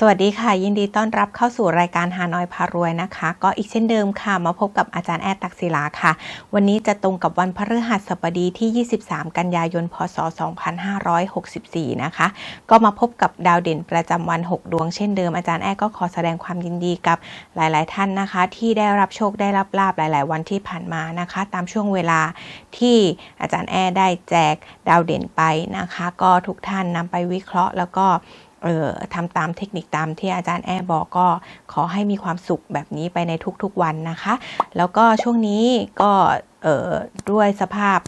สวัสดีค่ะ ยินดีต้อนรับเข้าสู่รายการฮานอยพารวยนะคะ ก็อีกเช่นเดิมค่ะ มาพบกับอาจารย์แอดตักศิลาค่ะ วันนี้จะตรงกับวันพฤหัสบดีที่ 23 กันยายน พศ 2564 นะคะ ก็มาพบกับดาวเด่นประจำวัน 6 ดวงเช่นเดิมอาจารย์แอดก็ขอแสดงความยินดีกับหลาย ๆ ท่านนะคะ ที่ได้รับโชคได้รับลาบหลาย ๆ วันที่ผ่านมานะคะ ตามช่วงเวลาที่อาจารย์แอดได้แจกดาวเด่นไปนะคะ ก็ทุกท่านนำไปวิเคราะห์แล้วก็ ทำตามเทคนิคตามที่อาจารย์แอบอกก็ขอให้มีความสุขแบบนี้ไปในทุกๆวันนะคะ แล้วก็ช่วงนี้ก็ออด้วยสภาพ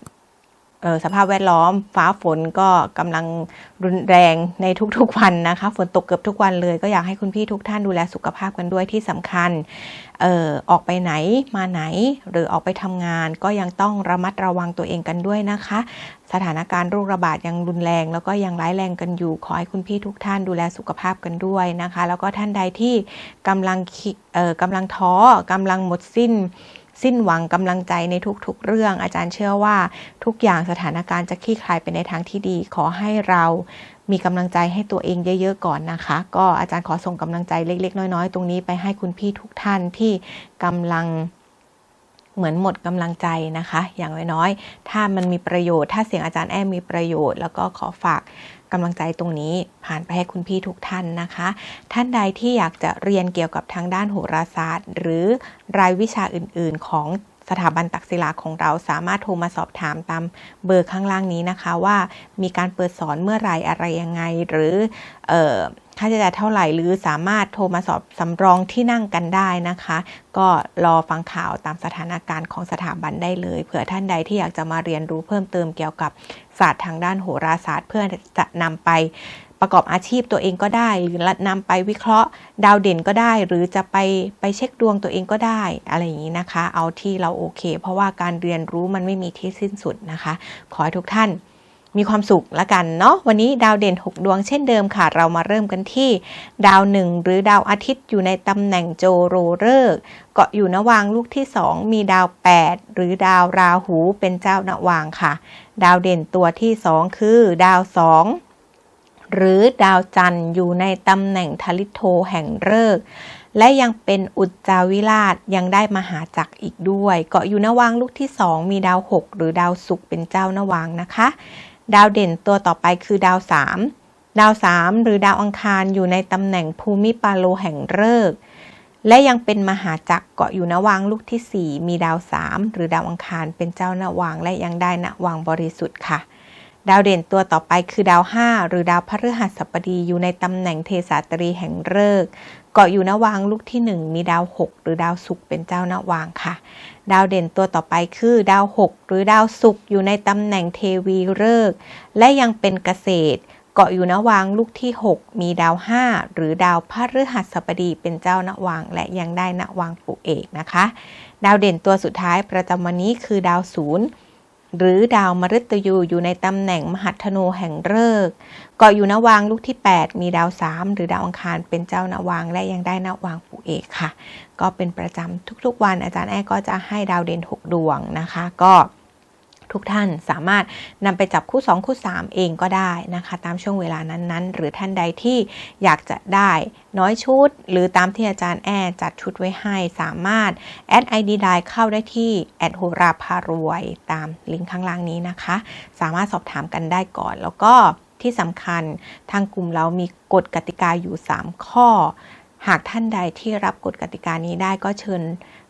สภาพแวดล้อม ฟ้าฝนก็กำลังรุนแรงในทุกๆวันนะคะ ฝนตกเกือบทุกวันเลย ก็อยากให้คุณพี่ทุกท่านดูแลสุขภาพกันด้วยที่สำคัญเออออกไปไหนมาไหน หรือออกไปทำงาน ก็ยังต้องระมัดระวังตัวเองกันด้วยนะคะ สถานการณ์โรคระบาดยังรุนแรง แล้วก็ยังร้ายแรงกันอยู่ ขอให้คุณพี่ทุกท่านดูแลสุขภาพกันด้วยนะคะ แล้วก็ท่านใดที่กำลังออกำลังท้อกำลังหมดสิ้น สิ้นหวังกำลังใจในทุกๆ เรื่อง อาจารย์เชื่อว่าทุกอย่างสถานการณ์จะคลี่คลายไปในทางที่ดี ขอให้เรามีกำลังใจให้ตัวเองเยอะๆก่อนนะคะ ก็อาจารย์ขอส่งกำลังใจเล็ก ๆ น้อย ๆ ตรงนี้ไปให้คุณพี่ทุกท่านที่กำลัง เหมือนหมดกำลังใจนะคะ อย่างน้อยๆถ้ามันมีประโยชน์ ถ้าเสียงอาจารย์แอมมีประโยชน์ แล้วก็ขอฝากกำลังใจตรงนี้ผ่านไปให้คุณพี่ทุกท่านนะคะ ท่านใดที่อยากจะเรียนเกี่ยวกับทางด้านโหราศาสตร์ หรือรายวิชาอื่น ๆ ของสถาบันตักศิลาของเราสามารถโทรมาสอบถามตามเบอร์ข้างล่างนี้นะคะ ว่ามีการเปิดสอนเมื่อไรอะไรยังไง หรือเอ่อ ค่าใช้จ่ายเท่าไหร่ หรือสามารถโทรมาสอบสำรองที่นั่งกันได้นะคะ ก็รอฟังข่าวตามสถานการณ์ของสถาบันได้เลย เผื่อท่านใดที่อยากจะมาเรียนรู้เพิ่มเติมเกี่ยวกับศาสตร์ทางด้านโหราศาสตร์เพื่อจะนำไปประกอบอาชีพตัวเองก็ได้ หรือนำไปวิเคราะห์ดาวเด่นก็ได้ หรือจะไปไปเช็คดวงตัวเองก็ได้ อะไรอย่างนี้นะคะ เอาที่เราโอเค เพราะว่าการเรียนรู้มันไม่มีที่สิ้นสุดนะคะ ขอให้ทุกท่าน มีความสุขละกันเนาะวันนี้ดาวเด่น 6 ดวงเช่นเดิมค่ะ เรามาเริ่มกันที่ ดาวหนึ่งหรือดาวอาทิตย์อยู่ในตำแหน่งโจโรเริกเกาะอยู่นวางลูกที่ 2 มีดาว 8 หรือดาวราหูเป็นเจ้านวางค่ะ ดาวเด่นตัวที่ 2 คือดาว 2 หรือดาวจันทร์อยู่ในตำแหน่งทลิโทแห่งเริกและยังเป็นอุจจาวิราชยังได้มหาจักรอีกด้วย เกาะอยู่นวางลูกที่ 2 มีดาว 6 หรือดาวศุกร์เป็นเจ้านวางนะคะ ดาวเด่นตัวต่อไปคือดาว3ดาว3หรือดาวอังคารอยู่ในตำแหน่งภูมิปาโลแห่งเริกษ์และยังเป็นมหาจักรเกาะอยู่นวังลูกที่ 4 มีดาว 3 หรือดาวอังคารเป็นเจ้านวางและยังได้นวังบริสุทธิ์ค่ะ ดาวเด่นตัวต่อไปคือดาว 5 หรือดาวพฤหัสบดีอยู่ในตำแหน่งเทสาตรีแห่งเริกเกาะอยู่นวางลูกที่ 1 มีดาว 6 หรือดาวศุกร์เป็นเจ้านวางค่ะ ดาวเด่นตัวต่อไปคือดาว 6 หรือดาวศุกร์อยู่ในตำแหน่งเทวีเริกและยังเป็นเกษตรเกาะอยู่นวางลูกที่ 6 มีดาว 5 หรือดาวพฤหัสบดีเป็นเจ้านวาง และยังได้นวางปุเอกนะคะ ดาวเด่นตัวสุดท้ายประจำวันนี้คือดาวศูนย์ หรือดาวมฤตยูอยู่ในตำแหน่งมหัธนูแห่งฤกษ์เกาะอยู่นวางลูกที่ 8 มีดาว3หรือดาวอังคารเป็นเจ้านวางและยังได้นวางปุเอกค่ะ ก็เป็นประจำทุกๆวันอาจารย์แอ้ก็จะให้ดาวเด่น 6 ดวงนะคะ ก็ ทุกท่านสามารถนำไปจับคู่ 2 คู่ 3 เองก็ได้นะคะ ตามช่วงเวลานั้นๆ หรือท่านใดที่อยากจะได้น้อยชุด หรือตามที่อาจารย์แอจัดชุดไว้ให้สามารถแอดไอดีไดเข้าได้ที่แอดโหราพารวยตามลิงก์ข้างล่างนี้นะคะ สามารถสอบถามกันได้ก่อน แล้วก็ที่สำคัญทางกลุ่มเรามีกฎกติกาอยู่ 3 ข้อ หากท่านใดที่รับกฎกติกานี้ได้ก็เชิญ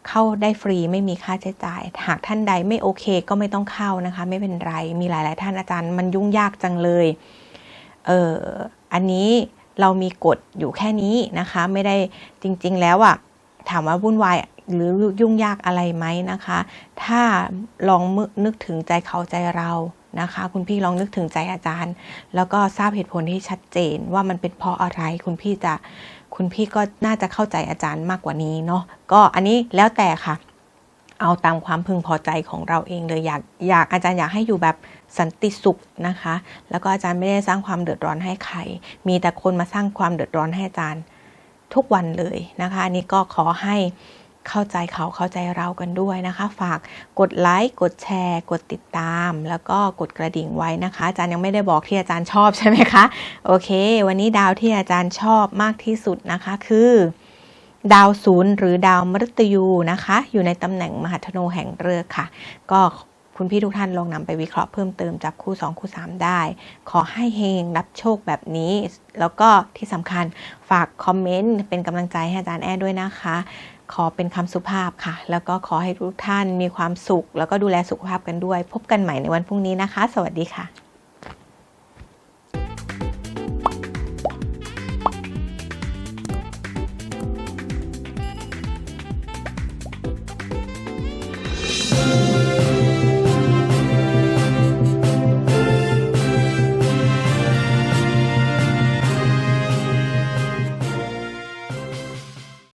เข้าได้ฟรีไม่มีค่าใช้จ่าย หากท่านใดไม่โอเคก็ไม่ต้องเข้านะคะ ไม่เป็นไรมีหลาย ๆ ท่านอาจารย์มันยุ่งยากจังเลยเอออันนี้เรามีกฎอยู่แค่นี้นะคะ ไม่ได้จริง ๆ แล้วอะถามว่าวุ่นวายหรือยุ่งยากอะไรไหมนะคะ ถ้าลองนึกถึงใจเขาใจเรา นะคะ คุณพี่ลองนึกถึงใจอาจารย์ แล้วก็ทราบเหตุผลที่ชัดเจนว่ามันเป็นเพราะอะไรคุณพี่จะคุณพี่ก็น่าจะเข้าใจอาจารย์มากกว่านี้เนาะก็อันนี้แล้วแต่ค่ะ เอาตามความพึงพอใจของเราเองเลยอยากอยากอาจารย์อยากให้อยู่แบบสันติสุขนะคะ แล้วก็อาจารย์ไม่ได้สร้างความเดือดร้อนให้ใคร มีแต่คนมาสร้างความเดือดร้อนให้อาจารย์ทุกวันเลยนะคะ อันนี้ก็ขอให้ เข้าใจเขาเข้าใจเรากันด้วยนะคะ ฝากกดไลค์กดแชร์ กดติดตาม แล้วก็กดกระดิ่งไว้นะคะ อาจารย์ยังไม่ได้บอกที่อาจารย์ชอบใช่ไหมคะ โอเค วันนี้ดาวที่อาจารย์ชอบมากที่สุดนะคะคือดาวศูนย์หรือดาวมฤตยูนะคะ อยู่ในตำแหน่งมหาธนูแห่งเรือค่ะ ก็คุณพี่ทุกท่านลองนำไปวิเคราะห์เพิ่มเติมจากคู่ 2 คู่ 3 ได้ ขอให้เฮงรับโชคแบบนี้ แล้วก็ที่สำคัญฝากคอมเมนต์เป็นกำลังใจให้อาจารย์แอดด้วยนะคะ ขอเป็นคำสุภาพค่ะ แล้วก็ขอให้ทุกท่านมีความสุข แล้วก็ดูแลสุขภาพกันด้วย พบกันใหม่ในวันพรุ่งนี้นะคะ สวัสดีค่ะ